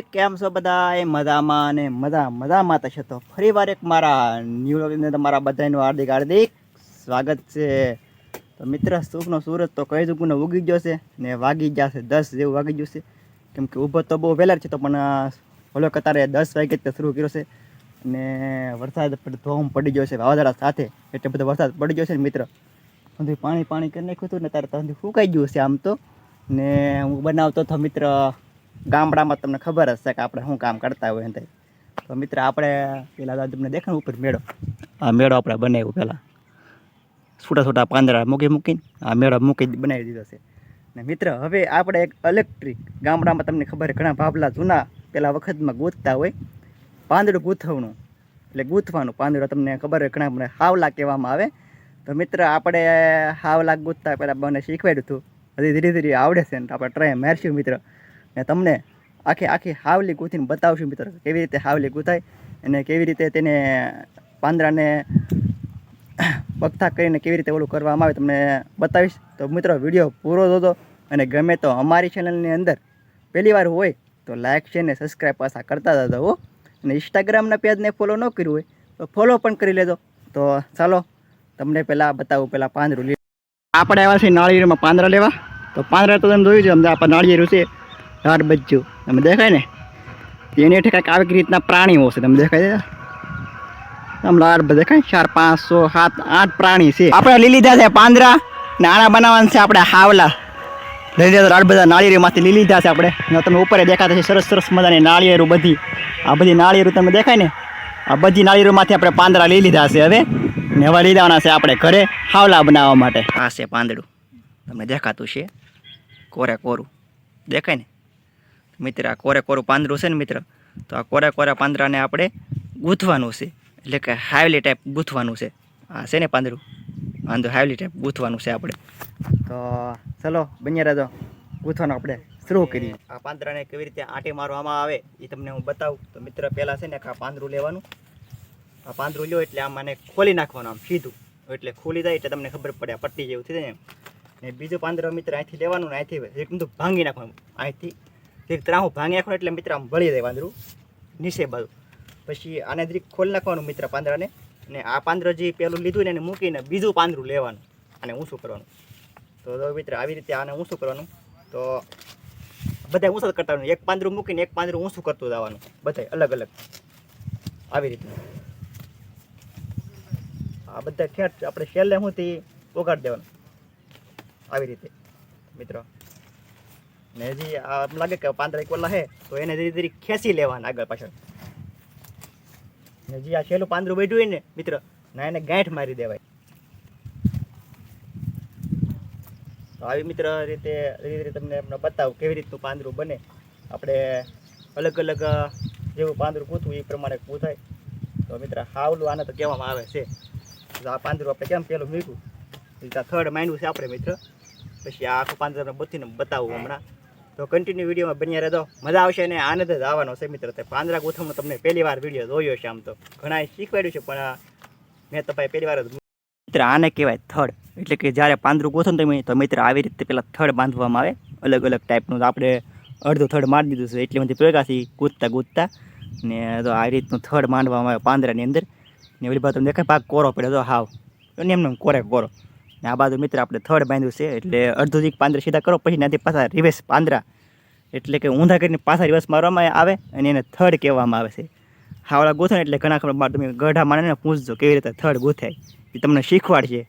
કેમ છો બધા એ મજામાં અને મજા મજામાં તો તો ફરી વાર એક મારા ન્યૂ તમારા બધાનું હાર્દિક હાર્દિક સ્વાગત છે. તો મિત્ર, સુખનો સૂરજ તો કઈ દુકુને ઉગી ગયો છે ને વાગી ગયા છે દસ જેવું વાગી ગયું છે. કેમ કે ઊભો તો બહુ વહેલા છે તો પણ ભલો કતારે દસ વાગે જ શરૂ કર્યો છે અને વરસાદ ધોમ પડી ગયો છે વાવાઝોડા સાથે એટલે બધો વરસાદ પડી ગયો છે ને મિત્ર. બધું પાણી પાણી કરી નાખ્યું હતું ને તારે તો ફૂંકાઈ ગયું છે આમ તો. ને હું બનાવતો હતો મિત્ર ગામડામાં તમને ખબર હશે કે આપણે શું કામ કરતા હોય એમ તો મિત્ર, આપણે પેલા તમને દેખાય ઉપર મેળો. આ મેળો આપણે બનાવ્યો પહેલાં છૂટા છૂટા પાંદડા મૂકી મૂકીને આ મેળો મૂકી બનાવી દીધો છે. ને મિત્ર, હવે આપણે એક ઇલેક્ટ્રિક ગામડામાં તમને ખબર ઘણા ભાભલા જૂના પેલા વખતમાં ગૂંથતા હોય. પાંદડું ગૂંથવણું. એટલે ગૂંથવાનું પાંદડું તમને ખબર ઘણા હાવલા કહેવામાં આવે. તો મિત્ર, આપણે હાવલા ગૂંથતા પહેલાં મને શીખવાડ્યું હતું. હજી ધીરે ધીરે આવડે છે ને આપણે ટ્રાય મારશું મિત્ર. ને તમને આખી આખી હાવલી ગૂંથીને બતાવશું મિત્રો કેવી રીતે હાવલી ગૂંથાય અને કેવી રીતે તેને પાંદરાને પગથા કરીને કેવી રીતે ઓલું કરવામાં આવે તમને બતાવીશ. તો મિત્રો, વીડિયો પૂરો જોતો અને ગમે તો અમારી ચેનલની અંદર પહેલી વાર હોય તો લાઇક છે ને સબસ્ક્રાઈબ પાછા કરતા જતા હો. અને ઇન્સ્ટાગ્રામના પેજને ફોલો ન કર્યું હોય તો ફોલો પણ કરી લેજો. તો ચાલો, તમને પહેલાં બતાવું, પહેલાં પાંદરું આપણે આવ્યા છે નાળિયેરમાં પાંદરા લેવા. તો પાંદરા તો તમે જોયું છે અમને આપણે નાળિયેરું છે. રાડ બચ્ચું. તમે દેખાય ને? એની હેઠળ કાંઈક આવી રીતના પ્રાણીઓ છે. તમે દેખાય આમ લાડ દેખાય ચાર પાંચસો સાત, આઠ પ્રાણી છે. આપણે લઈ લીધા છે પાંદડા નાણા બનાવવાના છે આપણે હાવલા. લઈ લીધા રાડ બધા નાળિયેરમાંથી લઈ લીધા છે આપણે. તમે ઉપર દેખાતા છે સરસ સરસ મજાની નાળિયેરું બધી. આ બધી નાળિયેરું તમે દેખાય ને? આ બધી નાળિયેરોમાંથી આપણે પાંદરા લઈ લીધા છે હવે. ને હવે લઈ જવાના છે આપણે ઘરે હાવલા બનાવવા માટે. આ છે પાંદડું. તમને દેખાતું છે? કોરે કોરું. દેખાય ને? મિત્ર, આ કોરે કોરું પાંદરું છે ને મિત્ર, તો આ કોરે કોરા પાંદરાને આપણે ગૂંથવાનું છે. એટલે કે હાવલી ટાઈપ ગૂંથવાનું છે. આ છે ને પાંદરું? વાંધો હાવલી ટાઈપ ગૂંથવાનું છે આપણે. તો ચલો, બન્યા રહેજો. ગૂંથવાનું આપણે શરૂ કરીએ. આ પાંદરાને કેવી રીતે આંટી મારવામાં આવે એ તમને હું બતાવું. તો મિત્ર, પહેલાં છે ને આ પાંદરું લેવાનું. આ પાંદરું લ્યો એટલે આમ મને ખોલી નાખવાનું, આમ સીધું. એટલે ખોલી જાય એટલે તમને ખબર પડે પટ્ટી જેવું થઈ જાય ને બીજું પાંદરો મિત્ર, અહીંથી લેવાનું ને અહીંથી ભાંગી નાખવાનું. અહીંથી એક ત્રાહું ભાંગી નાખવાનું એટલે મિત્ર આમ ભળી જાય પાંદડું નીચે પછી આને જરીક ખોલી નાખવાનું મિત્ર પાંદડાને ને આ પાંદર જે પેલું લીધું ને એને મૂકીને બીજું પાંદરું લેવાનું. અને ઊંચું કરવાનું. તો મિત્ર આવી રીતે આને ઊંચું કરવાનું. તો બધા ઊંચું કરતા એક પાંદરું મૂકીને એક પાંદરું ઊંચું કરતું જવાનું. બધા અલગ અલગ. આવી રીતે. આ બધા ઠેઠ આપણે છેલ્લે હુંથી ઓગાડી દેવાનું. આવી રીતે. મિત્રો. ને હજી આ એમ લાગે કે પાંદડા કોલા હે, તો એને ધીરે ધીરે ખેંચી લેવાના આગળ પાછળ. ને હજી આ છેલ્લું પાંદરું બેઠું હોય ને, મિત્ર, ના એને ગાંઠ મારી દેવાય. તો આવી મિત્ર રીતે ધીરે ધીરે તમને એમને બતાવું કેવી રીતનું પાંદરું બને. આપણે અલગ અલગ જેવું પાંદરું ગૂંથવું એ પ્રમાણે ગૂંથાય. તો મિત્ર, હાવલું આને તો કહેવામાં આવે છે. આ પાંદરું આપણે કેમ પેલું મૂક્યું? થર્ડ માંડ્યું છે આપણે મિત્ર. પછી આ આખું પાંદર આપણે બથીને બતાવું હમણાં. તો કન્ટિન્યુ વિડીયોમાં બન્યા રહેતો મજા આવશે અને આનંદ જ આવવાનો છે મિત્ર. તે પાંદડા ગોથમનો તમને પહેલી વાર વીડિયો જોયો છે આમ તો. ઘણા શીખવાડ્યું છે, પણ મેં તો ભાઈ પહેલી વાર જ મિત્ર, આને કહેવાય થડ. એટલે કે જ્યારે પાંદરું ગોથમ તમે, તો મિત્ર, આવી રીતે પેલા થડ બાંધવામાં આવે. અલગ અલગ ટાઈપનું આપણે અડધું થડ મારી દીધું છે. એટલે બધી પ્રકાશી ગૂંથતા ગૂંથતા ને તો આ રીતનું થડ માંડવામાં આવે પાંદરાની અંદર. ને ઓલી બાજુ દેખાય, પાક કોરો પડ્યો. તો હાવ. એમને એમ કોરે કોરો. ને આ બાજુ મિત્ર આપણે થડ બાંધ્યું છે, એટલે અડધું પાંદરા સીધા કરો, પછી ત્યાંથી પાછા રિવેસ પાંદડા એટલે કે ઊંધા કરીને પાછા રિવર્સ મારવામાં આવે અને એને થડ કહેવામાં આવે છે. હાવડા ગોથો એટલે ઘણા ખબર તમે ગઢા માણસને પૂછજો કેવી રીતે થડ ગોથાય. એ તમને શીખવાડશે.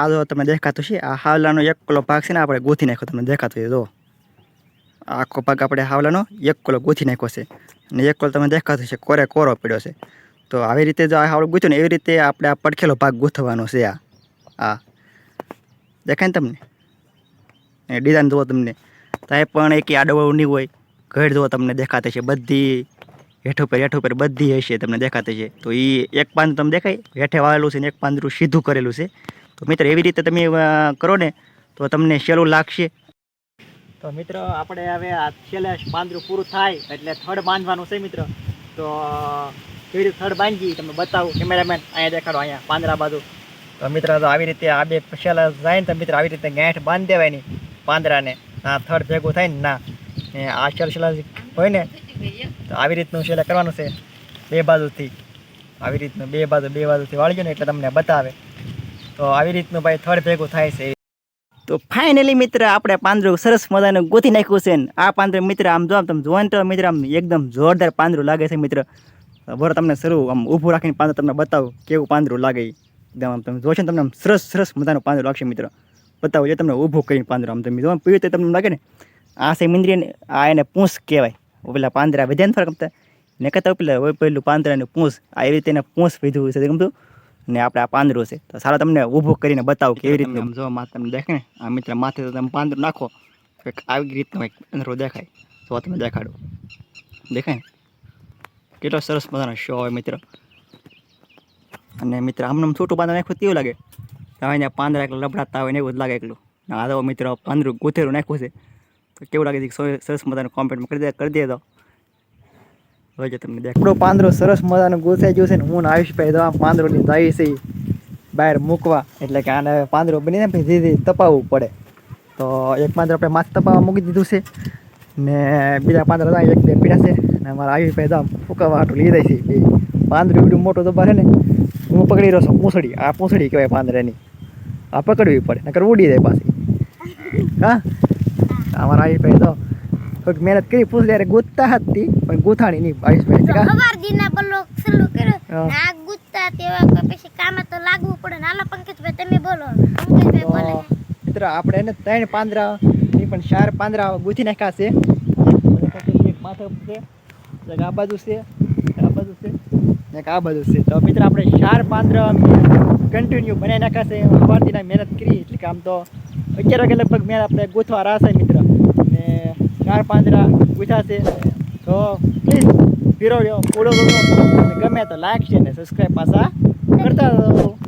આ જો તમે દેખાતું છે? આ હાવલાનો એક કિલો ભાગ છે ને, આપણે ગોથી નાખ્યો. તમને દેખાતું છે, જો. આખો ભાગ આપણે હાવલાનો એક કિલો ગોથી નાખ્યો છે. અને એક કિલો તમે દેખાતું છે, કોરે કોરો પડ્યો છે. તો આવી રીતે જો આ હાવલો ગૂંથ્યો ને, એવી રીતે આપણે આ પડખેલો ભાગ ગૂંથવાનો છે આ. આ. દેખાય ને તમને? એ ડિઝાઇન જુઓ તમને. ત્યાં પણ એક આડવડું નહીં હોય. ઘર જુઓ, તમને દેખાતે છે બધી હેઠ ઉપર હેઠ ઉપર બધી હશે, તમને દેખાતી છે. તો એ એક પાંદ તમને દેખાય? હેઠે વાવેલું છે ને, એક પાંદરું સીધું કરેલું છે. તો મિત્ર, એવી રીતે તમે કરો ને, તો તમને સહેલું લાગશે. તો મિત્ર, આપણે હવે આ છેલ્લે પાંદરું પૂરું થાય, એટલે થડ બાંધવાનું છે મિત્ર. તો કેવી રીતે થડ બાંધી તમે બતાવું, કેમેરામેન અહીંયા દેખાડો, અહીંયા પાંદડા બાજુ. તો મિત્ર, તો આવી રીતે આ બે છેલ્લા જાય ને, તો મિત્ર, આવી રીતે ગાંઠ બાંધી દેવાની પાંદરાને આ થડ ભેગું થાય ને, ના. આ છેલ્લા હોય ને, તો આવી રીતનું છેલ્લે કરવાનું છે, બે બાજુથી. આવી રીતનું બે બાજુ, બે બાજુથી વાળજો ને, એટલે તમને બતાવે. તો આવી રીતનું ભાઈ થડ ભેગું થાય છે. તો ફાઇનલી મિત્ર, આપણે પાંદરું સરસ મજાનું ગોતી નાખ્યું છે આ પાંદરું મિત્ર, આમ જો આમ તમે જોવો ને તો મિત્ર, આમ એકદમ જોરદાર પાંદરું લાગે છે મિત્ર. બરો તમને શરૂ, આમ ઊભું રાખીને પાંદડું તમને બતાવું કેવું પાંદરું લાગે. એકદમ આમ તમે જોશો ને તમને આમ સરસ સરસ મજાનું પાંદરું લાગશે મિત્ર. બતાવું જો તમને ઊભું કરીને પાંદરું. આમ તમે જો પીવું તો તમને લાગે ને. આ છે મિંદ્રી આ એને પૂંછ કહેવાય. પેલા પાંદરા વધ્યા ને ફરક ગમતા ને કહેતા પેલા પેલું પાંદડાનું પૂંછ, આ એવી રીતે એને પૂંછ વિધું છે. ગમતું ને આપણે આ પાંદરું છે. તો સારા તમને ઊભું કરીને બતાવું કેવી રીતે જો માથે તમને દેખે ને આ મિત્ર માથે તો તમે પાંદરું નાખો કંઈક આવી રીતનું કંઈક અંદરો દેખાય. તો તમે દેખાડો. દેખાય ને? કેટલો સરસ મજાનો શો હોય મિત્ર. અને મિત્ર આમનું છોટું પાંદર નાખ્યું કેવું લાગે? હવે પાંદરા એક એકલા લબડાતા હોય ને એવું જ લાગે એકલું. આ તો મિત્ર પાંદરું ગોથેરું નાખ્યું છે. તો કેવું લાગે છે? સરસ મજાનું કોમ્પેટમાં કરી દે કરી દે તો. હોય તમને દેખ પાંદડો સરસ મજાનું ગોથાઈ ગયો છે ને, હું આયુષભાઈ દવા લઈને જાય છે બહાર મૂકવા. એટલે કે આને પાંદરો બનીને પછી ધીરે તપાવવું પડે. તો એક પાંદરો આપણે માથ તપાવવા મૂકી દીધું છે. ને બીજા પાંદરા હતા એક બે પીડા છે. ને અમારા આયુષભાઈ આમ ફૂંકાવા હાટું લઈ જાય છે. બે પાંદરું બીડું મોટું દબા છે ને, હું પકડી રહ્યો છું. પૂંછડી, આ પૂંછડી કહેવાય પાંદરાની આ પકડવી પડે, નકર ઉડી જાય પાછી. હા? અમારા આયુષભાઈ તો થોડીક મહેનત કરી પૂછ, ત્યારે ગોતતા હતી ગોથાણી નહીં આયુષભાઈ કા? ખબર દીના બોલો સલ્લુ કરો. આ ગુજતા તેવા કોઈ પછી કામ તો લાગવું પડે ને. હાલો પંકજભાઈ તમે બોલો. પંકજભાઈ બોલે. મિત્ર આપણે એને ત્રણ પાંદરા ની પણ ચાર પાંદડા ગૂંથી નાખ્યા છે. એક માથે છે એક આ બાજુ છે આ બાજુ છે ને એક આ બાજુ છે. તો મિત્ર આપણે ચાર પાંદરા કન્ટિન્યુ બનાવી નાખ્યા છે. સવારથી મહેનત કરી એટલે કે આમ તો અગિયાર વાગે લગભગ મેં આપણે ગૂંથવા છે મિત્ર. ને ચાર પાંદરા ગુથા છે. તો પ્લીઝ પીરો પૂરો ગમે તો લાઈક છે ને સબસ્ક્રાઈબ પાછા. કરતા રહો.